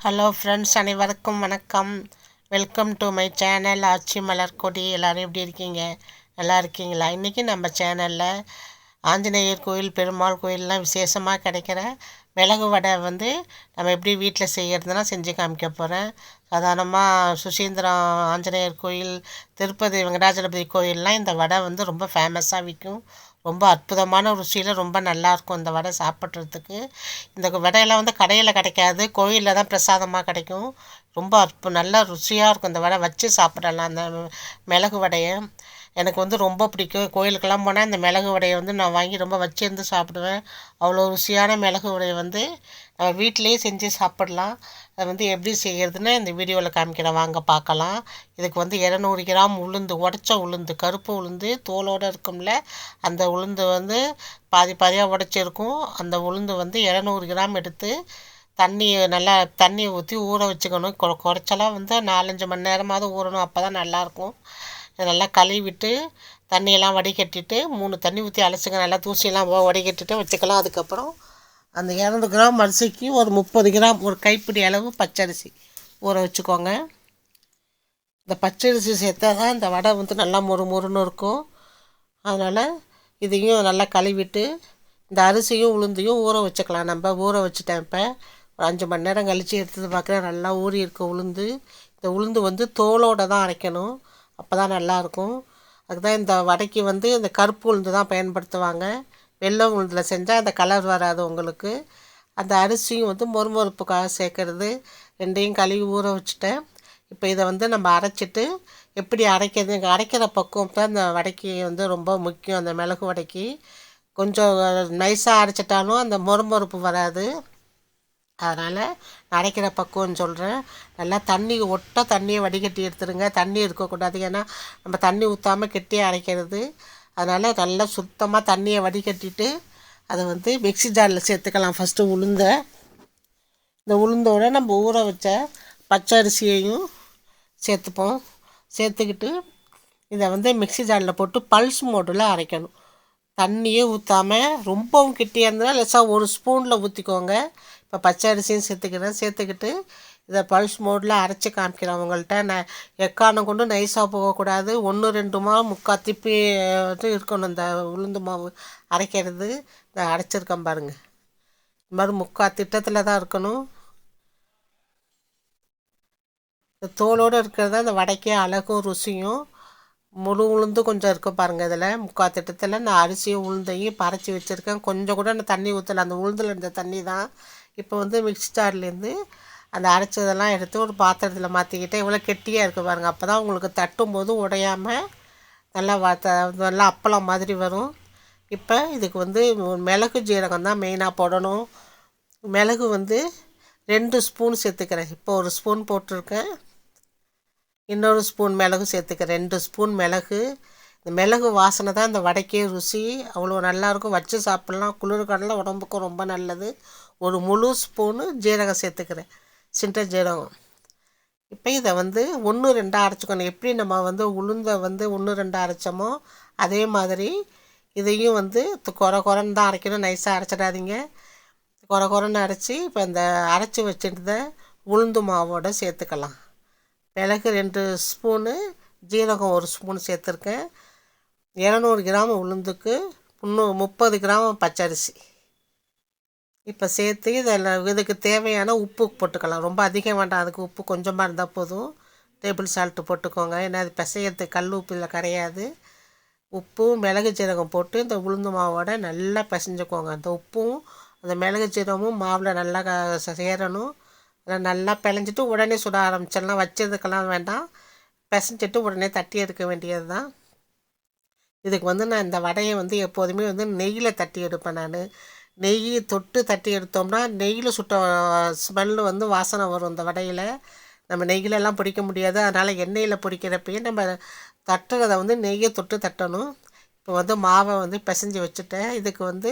Hello friends அனைவருக்கும் வணக்கம். Welcome to my channel Aachi Malar Kodi எல்லோரும் எப்படி இருக்கீங்க? நல்லா இருக்கீங்களா? இன்றைக்கி நம்ம சேனலில் ஆஞ்சநேயர் கோயில் பெருமாள் கோயிலெலாம் விசேஷமாக கிடைக்கிற மிளகு வடை வந்து நம்ம எப்படி வீட்டில் செய்கிறதுனா செஞ்சு காமிக்க போகிறேன் சாதாரணமாக சுசீந்திரம் ஆஞ்சநேயர் கோயில் திருப்பதி வெங்கடாஜலபதி கோயிலெலாம் இந்த வடை வந்து ரொம்ப ஃபேமஸாக விற்கும் ரொம்ப அற்புதமான ருசியில் ரொம்ப நல்லாயிருக்கும் இந்த வடை சாப்பிட்றதுக்கு. இந்த வடையெல்லாம் வந்து கடையில் கிடைக்காது கோயிலில் தான் பிரசாதமாக கிடைக்கும். ரொம்ப அற்பு நல்லா ருசியாக இருக்கும் இந்த வடை வச்சு சாப்பிடலாம் அந்த மிளகு வடையை. எனக்கு வந்து ரொம்ப பிடிக்கும். கோயிலுக்கெல்லாம் போனால் இந்த மிளகு வடையை வந்து நான் வாங்கி ரொம்ப வச்சுருந்து சாப்பிடுவேன். அவ்வளோ ருசியான மிளகு வடையை வந்து நம்ம வீட்டிலையே செஞ்சு சாப்பிடலாம். அதை வந்து எப்படி செய்கிறதுன்னு இந்த வீடியோவில் காமிக்கிறேன். வாங்க பார்க்கலாம். இதுக்கு வந்து இரநூறு கிராம் உளுந்து உடச்ச உளுந்து கருப்பு உளுந்து தோலோடு இருக்கும்ல அந்த உளுந்து வந்து பாதி பாதியாக உடச்சிருக்கும். அந்த உளுந்து வந்து இரநூறு கிராம் எடுத்து தண்ணி நல்லா தண்ணி ஊற்றி ஊற வச்சுக்கணும். கொ குறைச்சலாம் வந்து நாலஞ்சு மணி நேரமாவது ஊறணும். அப்போ தான் நல்லாயிருக்கும் நல்லா கழுவிட்டு தண்ணியெல்லாம் வடிகட்டிட்டு மூணு தண்ணி ஊற்றி அலசுங்க. நல்லா தூசியெல்லாம் வடிகட்டிட்டு வச்சுக்கலாம். அதுக்கப்புறம் அந்த இரநூறு கிராம் அரிசிக்கு ஒரு முப்பது கிராம் ஒரு கைப்பிடி அளவு பச்சரிசி ஊற வச்சுக்கோங்க. இந்த பச்சரிசி சேர்த்தா தான் இந்த வடை வந்து நல்லா மொறு மொறுன்னு இருக்கும். அதனால் இதையும் நல்லா கழுவிட்டு இந்த அரிசியும் உளுந்தையும் ஊற வச்சுக்கலாம். நம்ம ஊற வச்சுட்டேன் இப்போ. ஒரு அஞ்சு மணி நேரம் கழித்து எடுத்து பார்க்குறேன். நல்லா ஊறி இருக்க உளுந்து. இந்த உளுந்து வந்து தோலோடு தான் அரைக்கணும். அப்போ தான் நல்லாயிருக்கும் அதுக்கு தான் இந்த வடைக்கு வந்து இந்த கருப்பு உளுந்து தான் பயன்படுத்துவாங்க. வெள்ளை உளுந்தில் செஞ்சால் அந்த கலர் வராது உங்களுக்கு. அந்த அரிசியும் வந்து மொறுமொறுப்புக்காக சேர்க்குறது. ரெண்டையும் கழுவி ஊற வச்சுட்டேன். இப்போ இதை வந்து நம்ம அரைச்சிட்டு எப்படி அரைக்கிறது? இங்கே அரைக்கிற பக்குவம் தான் இந்த வடைக்கு வந்து ரொம்ப முக்கியம். அந்த மிளகு வடைக்கு. கொஞ்சம் நைஸாக அரைச்சிட்டாலும் அந்த மொறுமொறுப்பு வராது. அதனால் அரைக்கிற பக்குவம்னு சொல்கிறேன் நல்லா தண்ணி ஒட்ட தண்ணியை வடிகட்டி எடுத்துருங்க. தண்ணி இருக்கக்கூடாது. ஏன்னா நம்ம தண்ணி ஊற்றாமல் கெட்டியாக அரைக்கிறது. அதனால் நல்லா சுத்தமாக தண்ணியை வடிகட்டிட்டு அதை வந்து மிக்சி ஜாரில் சேர்த்துக்கலாம். ஃபஸ்ட்டு உளுந்த. இந்த உளுந்தோட நம்ம ஊற வச்ச பச்சை அரிசியையும் சேர்த்துப்போம். சேர்த்துக்கிட்டு இதை வந்து மிக்சி ஜாரில் போட்டு பல்ஸ் மோட்டில் அரைக்கணும். தண்ணியே ஊற்றாமல் ரொம்பவும் கிட்டியாக இருந்தால் லெஸ்ஸாக ஒரு ஸ்பூனில் ஊற்றிக்கோங்க இப்போ பச்சை அரிசியும் சேர்த்துக்கிறேன். சேர்த்துக்கிட்டு இதை பல்ஸ் மோடில் அரைச்சி காமிக்கிறேன் அவங்கள்ட்ட ந எக்கானம் கொண்டு நைஸாக போகக்கூடாது. ஒன்று ரெண்டு மா முக்கால் திப்பி இருக்கணும் இந்த உளுந்து மாவு அரைக்கிறது. நான் அரைச்சிருக்கேன் பாருங்கள் இந்த மாதிரி முக்கால் திட்டத்தில் தான் இருக்கணும். இந்த தோலோடு இருக்கிறது அந்த வடைக்கே அழகும் ருசியும் முழு உளுந்து கொஞ்சம் இருக்கும் பாருங்கள் இதில். முக்கால் திட்டத்தில் நான் அரிசியும் உளுந்தையும் பறைச்சி வச்சுருக்கேன். கொஞ்சம் கூட நான் தண்ணி ஊற்றலை அந்த உளுந்தில் இருந்த தண்ணி தான். இப்போ வந்து மிக்ஸி ஜார்லேருந்து அந்த அரைச்சதெல்லாம் எடுத்து ஒரு பாத்திரத்தில் மாற்றிக்கிட்டு இவ்வளோ கெட்டியாக இருக்குது பாருங்கள் அப்போ தான் உங்களுக்கு தட்டும் போது உடையாமல் நல்லா வாத்த நல்லா அப்பளம் மாதிரி வரும். இப்போ இதுக்கு வந்து மிளகு ஜீரகம் தான் மெயினாக போடணும். மிளகு வந்து ரெண்டு ஸ்பூன் சேர்த்துக்கிறேன். இப்போ ஒரு ஸ்பூன் போட்டிருக்கேன். இன்னொரு ஸ்பூன் மிளகு சேர்த்துக்கிறேன். ரெண்டு ஸ்பூன் மிளகு. இந்த மிளகு வாசனை தான் இந்த வடைக்கே ருசி. அவ்வளோ நல்லாயிருக்கும் வச்சு சாப்பிட்லாம். குளிர் கடலில் உடம்புக்கும் ரொம்ப நல்லது. ஒரு முழு ஸ்பூனு ஜீரகம் சேர்த்துக்கிறேன். சின்ன ஜீரகம். இப்போ இதை வந்து ஒன்று ரெண்டாக அரைச்சிக்கணும். எப்படி நம்ம வந்து உளுந்தை வந்து ஒன்று ரெண்டாக அரைச்சோமோ அதே மாதிரி இதையும் வந்து குறை குறைன்னு தான் அரைக்கணும். நைஸாக அரைச்சிடாதீங்க. குறை குறைன்னு அரைச்சி இப்போ இந்த அரைச்சி வச்சுட்டு உளுந்து மாவோடு சேர்த்துக்கலாம். மிளகு ரெண்டு ஸ்பூனு ஜீரகம் ஒரு ஸ்பூன் சேர்த்துருக்கேன். இரநூறு கிராம் உளுந்துக்கு முந்நூறு முப்பது கிராம் பச்சரிசி. இப்போ சேர்த்து இதில் இதுக்கு தேவையான உப்பு போட்டுக்கலாம். ரொம்ப அதிகம் வேண்டாம். அதுக்கு உப்பு கொஞ்சமாக இருந்தால் போதும். டேபிள் சால்ட்டு போட்டுக்கோங்க. ஏன்னா அது பிசையத்து கல் உப்பு இல்லை கரையாது. உப்பு மிளகு சீரகம் போட்டு இந்த உளுந்து மாவோட நல்லா பிசைஞ்சுக்கோங்க. அந்த உப்பும் அந்த மிளகு சீரகமும் மாவில் நல்லா சேரணும். அதை நல்லா பிழைஞ்சிட்டு உடனே சுட ஆரம்பிச்சிடலாம். வச்சதுக்கெல்லாம் வேண்டாம். பிசைஞ்சிட்டு உடனே தட்டி எடுக்க வேண்டியது தான் இதுக்கு வந்து நான் இந்த வடையை வந்து எப்போதுமே வந்து நெய்யில் தட்டி எடுப்பேன் நான். நெய் தொட்டு தட்டி எடுத்தோம்னா நெய்யில் சுட்ட ஸ்மெல்லு வந்து வாசனை வரும் இந்த வடையில். நம்ம நெய்யிலெல்லாம் பிடிக்க முடியாது. அதனால் எண்ணெயில் பிடிக்கிறப்பயே நம்ம தட்டுறதை வந்து நெய்யை தொட்டு தட்டணும். இப்போ வந்து மாவை வந்து பிசைஞ்சு வச்சுட்டேன். இதுக்கு வந்து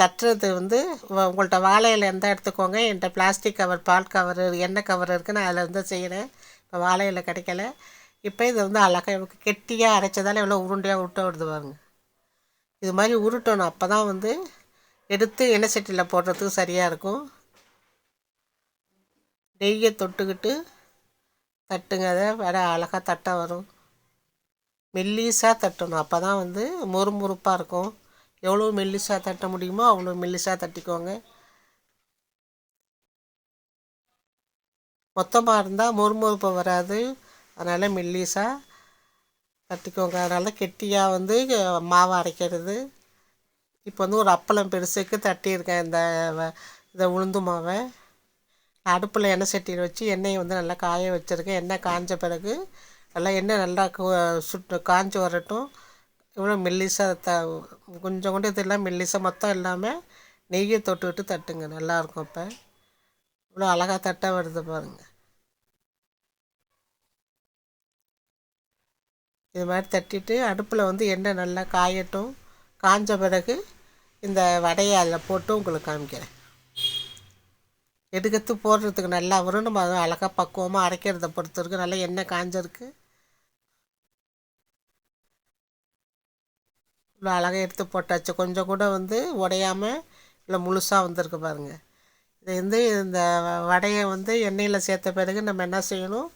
தட்டுறது வந்து உங்கள்கிட்ட வாழை இலை எந்த எடுத்துக்கோங்க. என்கிட்ட பிளாஸ்டிக் கவர் பால் கவர் எண்ணெய் கவர் இருக்குது நான் அதில் வந்து செய்கிறேன் இப்போ வாழை கிடைக்கல. இப்போ இதை வந்து அழகாக கெட்டியாக அரைச்சதால் எவ்வளோ உருண்டையாக உருட்ட விடுது பாருங்க. இது மாதிரி உருட்டணும். அப்போ தான் வந்து எடுத்து எண்ணெய் சட்டியில் போடுறதுக்கு சரியாக இருக்கும். நெய்யை தொட்டுக்கிட்டு தட்டுங்க. அதை வடை அழகாக தட்ட வரும். மெல்லிசாக தட்டணும். அப்போ தான் வந்து முறுமுறுப்பாக இருக்கும். எவ்வளோ மெல்லிசாக தட்ட முடியுமோ அவ்வளோ மெல்லிசாக தட்டிக்கோங்க. மொத்தமாக இருந்தால் முறுமுறுப்பு வராது. அதனால் மெல்லிசாக தட்டிக்கோங்க. அதனால் கெட்டியாக வந்து மாவை அரைக்கிறது. இப்போ வந்து ஒரு அப்பளம் பெருசுக்கு தட்டியிருக்கேன். இந்த இந்த உளுந்து மாவை. அடுப்பில் எண்ணெய் சட்டியில் வச்சு எண்ணெயை வந்து நல்லா காய வச்சுருக்கேன். எண்ணெய் காஞ்ச பிறகு நல்லா எண்ணெய் நல்லா சுட்டு காஞ்சி வரட்டும். இவ்வளோ மெல்லிசாக த கொஞ்சம் கூட இதெல்லாம் மெல்லிசாக மொத்தம் இல்லாமல் நெய்யை தொட்டுக்கிட்டு தட்டுங்க. நல்லாயிருக்கும் இப்போ இவ்வளோ அழகாக தட்டாக வருது பாருங்கள் இது மாதிரி தட்டிட்டு அடுப்பில் வந்து எண்ணெய் நல்லா காயட்டும். காஞ்ச பிறகு இந்த வடையை அதில் போட்டு உங்களுக்கு காமிக்கிறேன். எடுக்கத்து போடுறதுக்கு நல்லா வரும் நம்ம அதுவும் அழகாக பக்குவமாக அரைக்கிறத பொறுத்த வரைக்கும் நல்லா எண்ணெய் காஞ்சிருக்கு. இவ்வளோ அழகாக எடுத்து போட்டாச்சு. கொஞ்சம் கூட வந்து உடையாமல் இல்லை முழுசாக வந்திருக்கு பாருங்கள் இது வந்து இந்த வடையை வந்து எண்ணெயில் சேர்த்த பிறகு நம்ம என்ன செய்யணும்?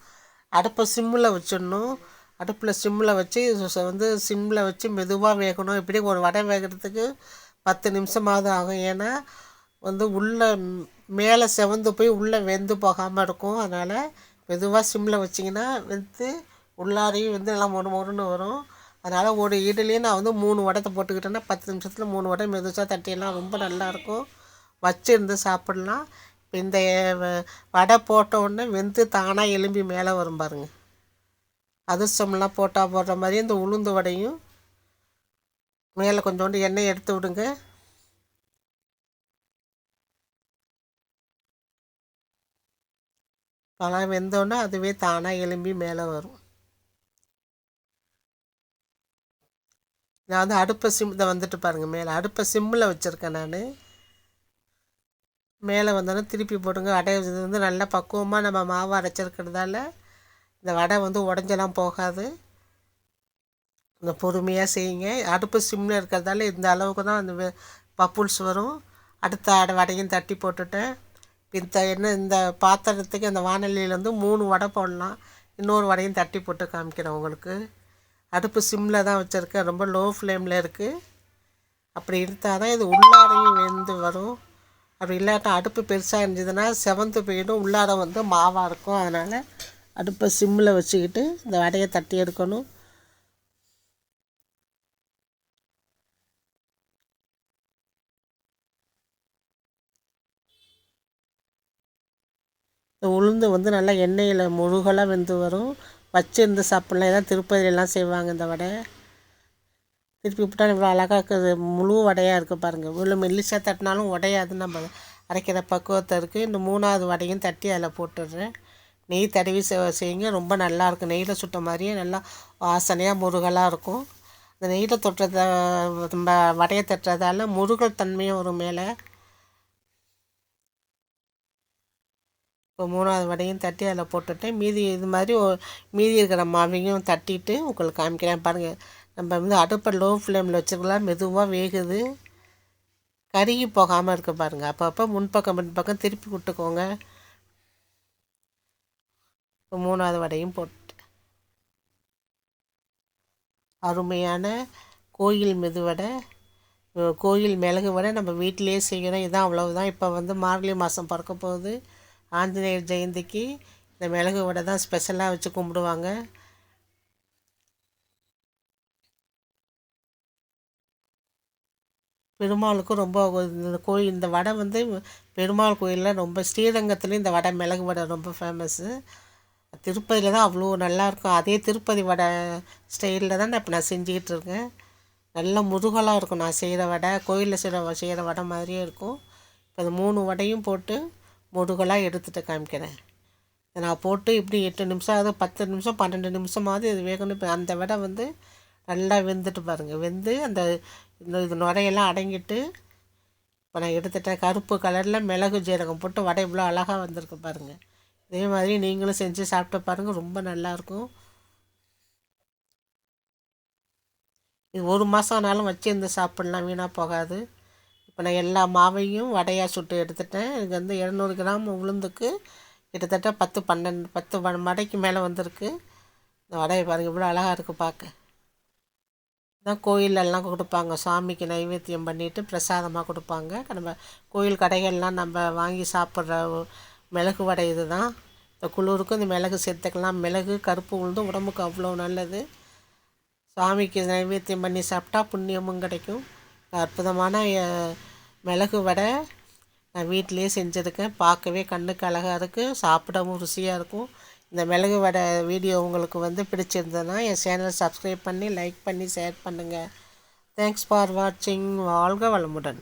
அடுப்பை சிம்மில் வச்சிடணும். அடுப்பில் சிம்மில் வச்சு வந்து சிம்மில் வச்சு மெதுவாக வேகணும். இப்படி ஒரு வடை வேகிறதுக்கு பத்து நிமிஷமாவது ஆகும். ஏன்னா வந்து உள்ளே மேலே செவந்து போய் உள்ளே வெந்து போகாமல் இருக்கும். அதனால் மெதுவாக சிம்மில் வச்சிங்கன்னா வெந்து உள்ளாரையும் வந்து நல்லா மொறு மொறுன்னு வரும். அதனால் ஒரு இட்லியும் நான் வந்து மூணு வடத்தை போட்டுக்கிட்டேன்னா பத்து நிமிஷத்தில் மூணு வடை மெதுசாக தட்டியெல்லாம் ரொம்ப நல்லாயிருக்கும் வச்சுருந்து சாப்பிட்லாம். இந்த வடை போட்ட உடனே வெந்து தானாக எலும்பி மேலே வரும் பாருங்கள் அதிர்ஷ்டம்லாம் போட்டால் போடுற மாதிரி இந்த உளுந்து வடையும். மேலே கொஞ்சோண்டு எண்ணெய் எடுத்து விடுங்க. பழம் வெந்தோடனே அதுவே தானாக எலும்பி மேலே வரும். நான் வந்து அடுப்பை சிம் இதை வந்துட்டு பாருங்கள் மேலே. அடுப்பை சிம்மில் வச்சுருக்கேன் நான். மேலே வந்தோடனே திருப்பி போட்டுங்க அடைய வந்து நல்லா பக்குவமாக நம்ம மாவு அரைச்சிருக்கிறதால இந்த வடை வந்து உடஞ்செல்லாம் போகாது. இந்த பொறுமையாக செய்யுங்க. அடுப்பு சிம்மில் இருக்கிறதால இந்த அளவுக்கு தான் அந்த பப்புல்ஸ் வரும். அடுத்த வடையும் தட்டி போட்டுட்டேன். இந்த என்ன இந்த பாத்திரத்துக்கு அந்த வானொலியில் வந்து மூணு வடை போடலாம். இன்னொரு வடையும் தட்டி போட்டு காமிக்கிறேன் உங்களுக்கு. அடுப்பு சிம்மில் தான் வச்சுருக்கேன். ரொம்ப லோ ஃப்ளேமில் இருக்குது அப்படி எடுத்தால் தான் இது உள்ளாரையும் வெந்து வரும். அப்படி இல்லாட்டா அடுப்பு பெருசாக இருந்ததுன்னா செவந்து போயிடும். உள்ளார வந்து மாவாக இருக்கும். அதனால் அடுப்பை சிம்மில் வச்சுக்கிட்டு இந்த வடையை தட்டி எடுக்கணும். இந்த உளுந்து வந்து நல்லா எண்ணெயில் முழுகலாக வெந்து வரும். வச்சுருந்து சாப்பிட்லாம். இதான் திருப்பதியெல்லாம் செய்வாங்க இந்த வடை. திருப்பி விட்டால் இவ்வளோ அழகாக இருக்குது. முழு வடையாக இருக்குது பாருங்கள் இவ்வளோ மெல்லிசாக தட்டினாலும் உடையாது. நம்ம அரைக்கிற பக்குவத்தை இருக்குது இந்த மூணாவது வடையும் தட்டி அதில் போட்டுடுறேன். நெய் தடவி செய்யுங்க. ரொம்ப நல்லாயிருக்கும் நெய்யில் சுட்ட மாதிரியே நல்லா வாசனையாக முருகலாக இருக்கும். அந்த நெய்யில் தொட்டுறத நம்ம வடையை தட்டுறதால முருகல் தன்மையும் வரும் மேலே. இப்போ மூணாவது வடையும் தட்டி அதில் போட்டுட்டேன் மீதி இது மாதிரி மீதி இருக்கிற மாவையும் தட்டிட்டு உங்களுக்கு காமிக்கிறேன். பாருங்கள் நம்ம வந்து அடுப்பை லோ ஃப்ளேமில் வச்சுருக்கலாம். மெதுவாக வேகுது. கருகி போகாமல் இருக்க பாருங்கள் அப்பப்போ முன்பக்கம் முன்பக்கம் திருப்பி விட்டுக்கோங்க. இப்போ மூணாவது வடையும் போட்டு அருமையான கோயில் மெதுவடை கோயில் மிளகு வடை நம்ம வீட்டிலே செய்கிறோம் இதுதான் அவ்வளவுதான். இப்போ வந்து மார்கழி மாதம் பிறக்க போகுது. ஆஞ்சநேயர் ஜெயந்திக்கு இந்த மிளகு வடை தான் ஸ்பெஷலாக வச்சு கும்பிடுவாங்க. பெருமாளுக்கும் ரொம்ப இந்த கோயில் இந்த வடை வந்து பெருமாள் கோயிலில் ரொம்ப ஸ்ரீரங்கத்துலேயும் இந்த வடை மிளகு வடை ரொம்ப ஃபேமஸ்ஸு திருப்பதியில் தான் அவ்வளோ நல்லாயிருக்கும் அதே திருப்பதி வடை ஸ்டைலில் தான் நான் இப்போ நான் செஞ்சுக்கிட்டு இருக்கேன். நல்ல முருகலாக இருக்கும். நான் செய்கிற வடை கோயிலில் செய்கிற செய்கிற வடை மாதிரியே இருக்கும். இப்போ அது மூணு வடையும் போட்டு முருகலாக எடுத்துகிட்டு காமிக்கிறேன். நான் போட்டு இப்படி எட்டு நிமிஷம் ஆகுது பத்து நிமிஷம் பன்னெண்டு நிமிஷமாவது இது வேகணும். இப்போ அந்த வடை வந்து நல்லா வெந்துட்டு பாருங்கள் வெந்து அந்த இந்த இது நுரையெல்லாம் அடங்கிட்டு இப்போ நான் எடுத்துட்டேன். கருப்பு கலரில் மிளகு ஜீரகம் போட்டு வடை இவ்வளோ அழகாக வந்திருக்கு பாருங்கள் இதே மாதிரி நீங்களும் செஞ்சு சாப்பிட்டு பாருங்கள் ரொம்ப நல்லாயிருக்கும் இது ஒரு மாதம் ஆனாலும் வச்சு இந்த சாப்பிட்லாம். வீணாக போகாது. இப்போ நான் எல்லா மாவையும் வடையாக சுட்டு எடுத்துட்டேன். எனக்கு வந்து இரநூறு கிராம் உளுந்துக்கு கிட்டத்தட்ட பத்து பன்னெண்டு பத்து மடைக்கு மேலே வந்திருக்கு. இந்த வடையை பாருங்கள் இவ்வளோ அழகாக இருக்குது பார்க்க தான் கோயிலெல்லாம் கொடுப்பாங்க. சாமிக்கு நைவேத்தியம் பண்ணிவிட்டு பிரசாதமாக கொடுப்பாங்க. நம்ம கோயில் கடைகள்லாம் நம்ம வாங்கி சாப்பிட்ற மிளகு வடை இது தான் இந்த குளிருக்கும் இந்த மிளகு சேர்த்துக்கலாம். மிளகு கருப்பு உளுந்து உடம்புக்கு அவ்வளோ நல்லது. சாமிக்கு நைவேத்தியம் பண்ணி சாப்பிட்டா புண்ணியமும் கிடைக்கும். அற்புதமான மிளகு வடை நான் வீட்டிலே செஞ்சுருக்கேன். பார்க்கவே கண்ணுக்கு அழகாக இருக்குது சாப்பிடவும் ருசியாக இருக்கும். இந்த மிளகு வடை வீடியோ உங்களுக்கு வந்து பிடிச்சிருந்ததுன்னா என் சேனலை சப்ஸ்கிரைப் பண்ணி லைக் பண்ணி ஷேர் பண்ணுங்கள் தேங்க்ஸ் ஃபார் வாட்சிங் வாழ்க வளமுடன்.